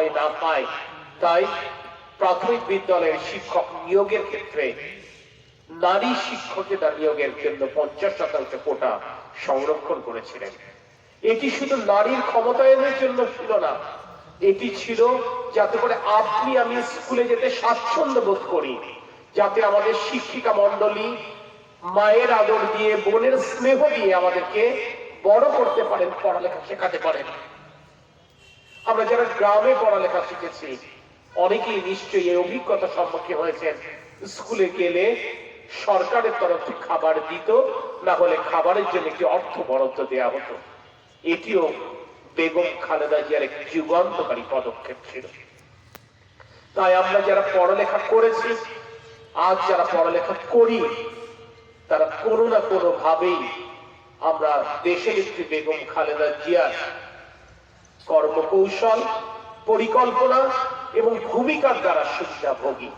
ভয় না পায় তাই প্রাথমিক বিদ্যালয়ের শিক্ষক নিয়োগের ক্ষেত্রে নারী শিক্ষকেরা নিয়োগের জন্য পঞ্চাশ শতাংশ কোটা সংরক্ষণ করেছিলেন। এটি শুধু নারীর ক্ষমতায়নের জন্য ছিল না, এটি ছিল যাতে করে আপনি আমি স্কুলে যেতে স্বাচ্ছন্দ্য বোধ করি, যাতে আমাদের শিক্ষিকা মন্ডলী মায়ের আদর দিয়ে, বোনের স্নেহ দিয়ে আমাদেরকে বড় করতে পারেন, পড়ালেখা শেখাতে পারেন। আমরা যারা গ্রামে পড়ালেখা শিখেছি, অনেকেই নিশ্চয়ই এই অভিজ্ঞতা সম্মুখীন হয়েছেন। স্কুলে গেলে সরকারের তরফ থেকে খাবার দিত, না হলে খাবারের জন্য একটি অর্থ বরাদ্দ দেওয়া হতো। এটিও বেগম খালেদা জিয়ার একটি যুগান্তকারী পদক্ষেপ ছিল। তাই আমরা যারা পড়ালেখা করেছি, আজ যারা পড়ালেখা করি, তারা কোনো না কোনো ভাবেই আমরা দেশের একটি বেগম খালেদা জিয়ার কর্মকৌশল, পরিকল্পনা এবং ভূমিকার দ্বারা সুবিধাভোগী।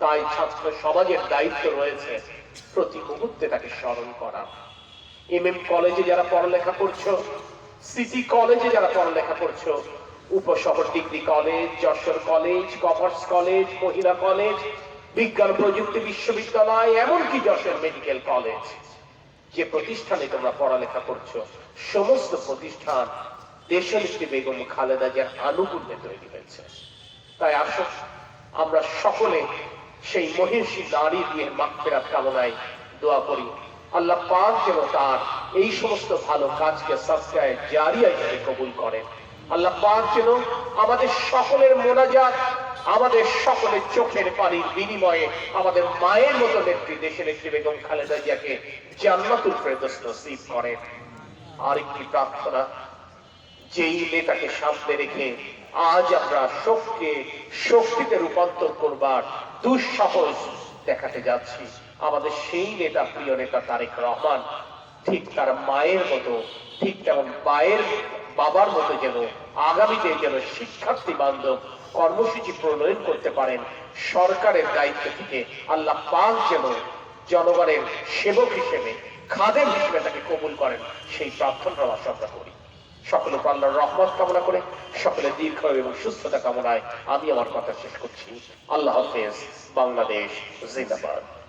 তাই ছাত্র সমাজের দায়িত্ব রয়েছে প্রতি মুহূর্তে তাকে স্মরণ করা। এম এম কলেজে যারা পড়ালেখা করছ, সিটি কলেজে যারা পড়ালেখা করছ, উপশহর degree college, Jessore college, commerce college, মহিলা কলেজ, বিজ্ঞান প্রযুক্তি বিশ্ববিদ্যালয়, এমনকি যশোর মেডিকেল কলেজ। যে প্রতিষ্ঠানে তোমরা পড়ালেখা করছ, সমস্ত প্রতিষ্ঠান দেশনেত্রী বেগম খালেদা জিয়ার আনুকূল্যে তৈরি হয়েছে। তাই আসো আমরা সকলে সেই মহিষী নারী দিয়ে মাগফিরাত কামনায় দোয়া করি। আল্লাহ পাক যেন তার এই সমস্ত ভালো কাজকে সাবস্ক্রাইব জারিয়া হিসেবে কবুল করেন। আল্লাহ পাক যেন আমাদের সকলের মোনাজাত, আমাদের সকলের চোখের পানির বিনিময়ে আমাদের মায়ের মতো নেত্রী দেশের নেত্রী বেগম খালেদা জিয়াকে জান্নাতুল ফেরদৌস নসিব করেন। আরেকটি প্রার্থনা যেই নেতাকে সামনে রেখে আজ আমরা শোককে, শক্তিতে রূপান্তর করবার দুঃসাহস দেখাতে যাচ্ছি। আমাদের সেই নেতা, প্রিয় নেতা তারেক রহমান, ঠিক তার মায়ের মতো, ঠিক তেমন মায়ের বাবার মতো যেন আগামীতে যেন শিক্ষার্থী বান্ধব কর্মসূচি প্রণয়ন করতে পারেন, সরকারের দায়িত্ব থেকে আল্লাহ পাক যেন জনগণের সেবক হিসেবে, খাদেম হিসেবে তাকে কবুল করেন, সেই প্রার্থনা আমরা করি। আল্লাহর রহমত কামনা করে সকলে দীর্ঘ এবং সুস্থতা কামনায় আমি আমার কথা শেষ করছি। আল্লাহ হাফেজ, বাংলাদেশ জিন্দাবাদ।